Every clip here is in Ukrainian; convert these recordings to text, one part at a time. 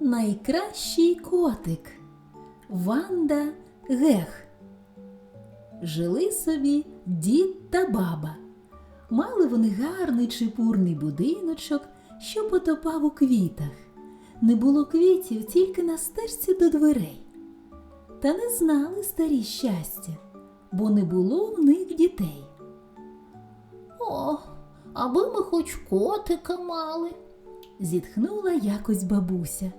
Найкращий котик Ванда Гех. Жили собі дід та баба. Мали вони гарний чепурний будиночок, що потопав у квітах. Не було квітів тільки на стежці до дверей. Та не знали старі щастя, бо не було в них дітей. О, аби ми хоч котика мали. Зітхнула якось бабуся.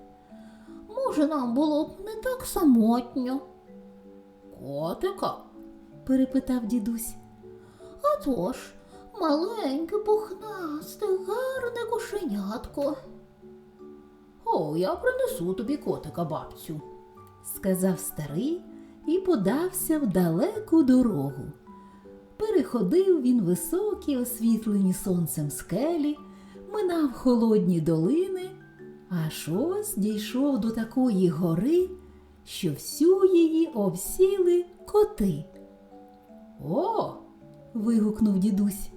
Може, нам було б не так самотньо. Котика? Перепитав дідусь. А то ж, маленьке, пухнасте, гарне кошенятко. О, я принесу тобі котика, бабцю. сказав старий і подався в далеку дорогу. Переходив він високі, освітлені сонцем скелі, минав холодні долини, аж ось дійшов до такої гори, що всю її обсіли коти. О, вигукнув дідусь.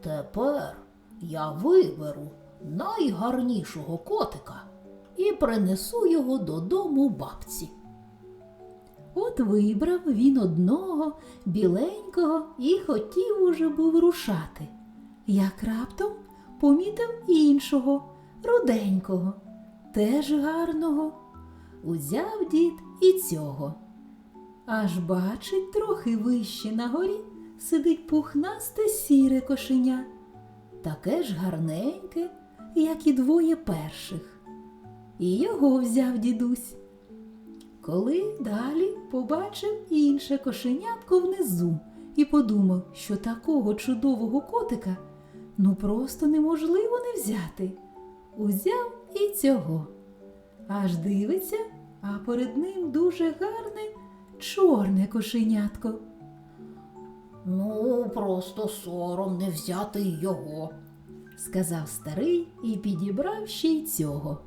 тепер я виберу найгарнішого котика і принесу його додому бабці. От вибрав він одного біленького і хотів уже був рушати. Як раптом помітив іншого, руденького, теж гарного. Узяв дід і цього. Аж бачить трохи вище на горі сидить пухнасте сіре кошеня, таке ж гарненьке, як і двоє перших. І його взяв дідусь. Коли далі побачив інше кошенятко внизу і подумав, що такого чудового котика ну просто неможливо не взяти. Узяв і цього. Аж дивиться, а перед ним дуже гарне чорне кошенятко. Ну, просто сором не взяти його. сказав старий і підібрав ще й цього.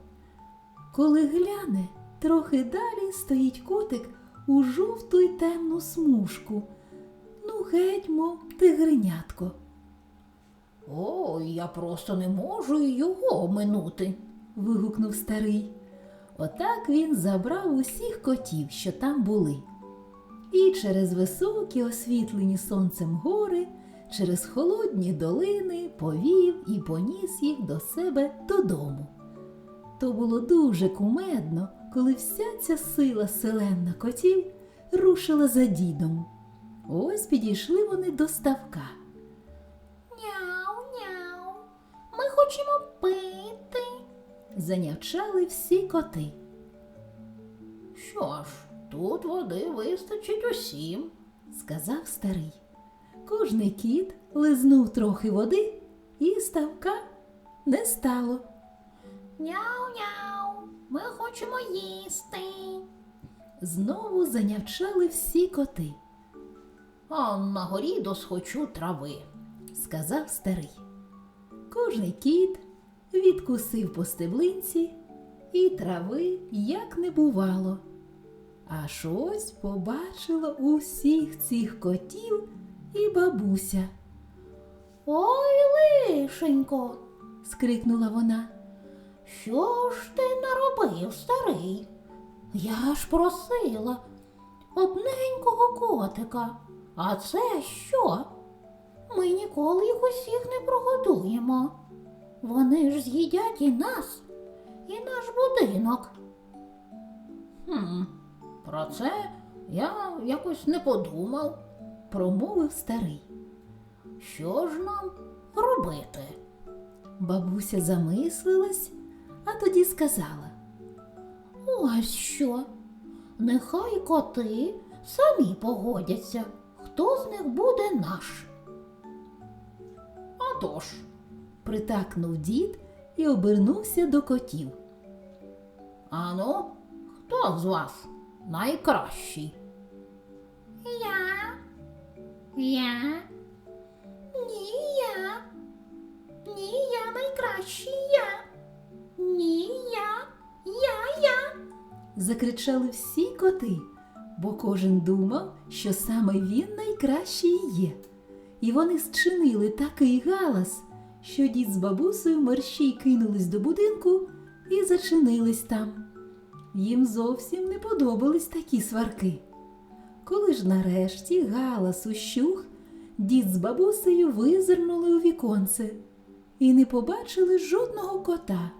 Коли гляне, трохи далі стоїть котик у жовту й темну смужку. Ну, геть, мов тигренятко. Ой, я просто не можу його оминути. вигукнув старий. Отак він забрав усіх котів, що там були. І через високі, освітлені сонцем гори, через холодні долини повів і поніс їх до себе додому. То було дуже кумедно, коли вся ця сила селена котів рушила за дідом. Ось підійшли вони до ставка. Занявчали всі коти. Що ж, тут води вистачить усім. сказав старий. Кожний кіт лизнув трохи води, і ставка не стало. Няу-няу. Ми хочемо їсти. Знову занявчали всі коти, А на горі досхочу трави. сказав старий. Кожний кіт відкусив по стеблинці, і трави як не бувало. Аж ось побачила усіх цих котів і бабуся. Ой, лишенько, скрикнула вона. що ж ти наробив, старий? Я ж просила одненького котика. А це що? Ми ніколи їх усіх не прогодуємо. Вони ж з'їдять і нас, і наш будинок. Хм, про це я якось не подумав. промовив старий. Що ж нам робити? Бабуся замислилась, а тоді сказала. Ось що. Нехай коти самі погодяться, хто з них буде наш. А тож, Притакнув дід і обернувся до котів. Ану, хто з вас найкращий? Я. Я. Ні, я. Ні, я найкращий я. Ні, я. Я, я. закричали всі коти, бо кожен думав, що саме він найкращий є. І вони зчинили такий галас, що дід з бабусею мерщій кинулись до будинку і зачинились там. Їм зовсім не подобались такі сварки. Коли ж нарешті галас ущух, дід з бабусею визирнули у віконце і не побачили жодного кота.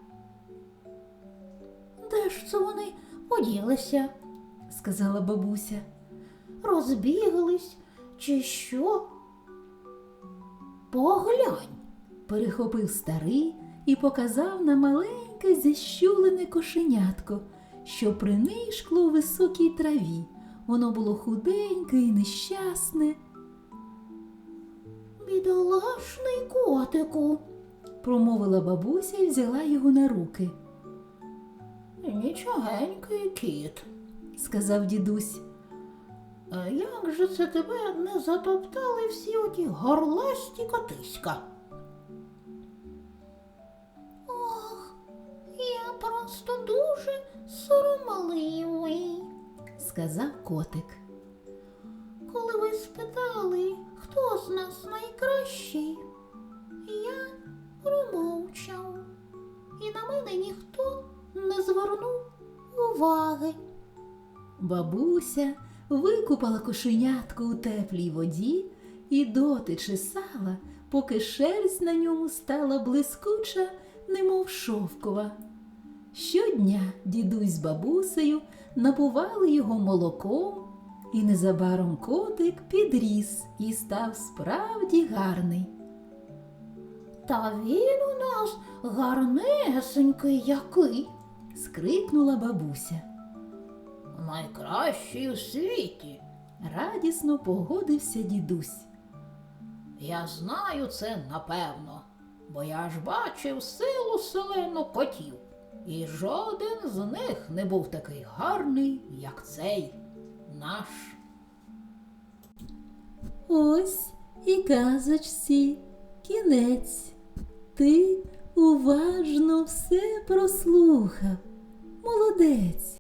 Де ж це вони поділися? сказала бабуся. Розбіглись чи що? Поглянь. Перехопив старий і показав на маленьке зящулене кошенятко, що принишкло у високій траві. Воно було худеньке і нещасне. Бідолашний котику. Промовила бабуся і взяла його на руки, Нічогенький кіт. сказав дідусь. А як же це тебе не затоптали всі оті горласті котиська? Сказав котик. Коли ви спитали, хто з нас найкращий, я промовчав, і на мене ніхто не звернув уваги. Бабуся викупала кошенятко у теплій воді і доти чесала, поки шерсть на ньому стала блискуча, немов шовкова. Щодня дідусь з бабусею напували його молоком, і незабаром котик підріс і став справді гарний. Та він у нас гарнесенький який. скрикнула бабуся. Найкращий у світі. Радісно погодився дідусь. Я знаю це напевно, бо я ж бачив силу селену котів, і жоден з них не був такий гарний, як цей наш. Ось і казочці кінець. Ти уважно все прослухав. Молодець.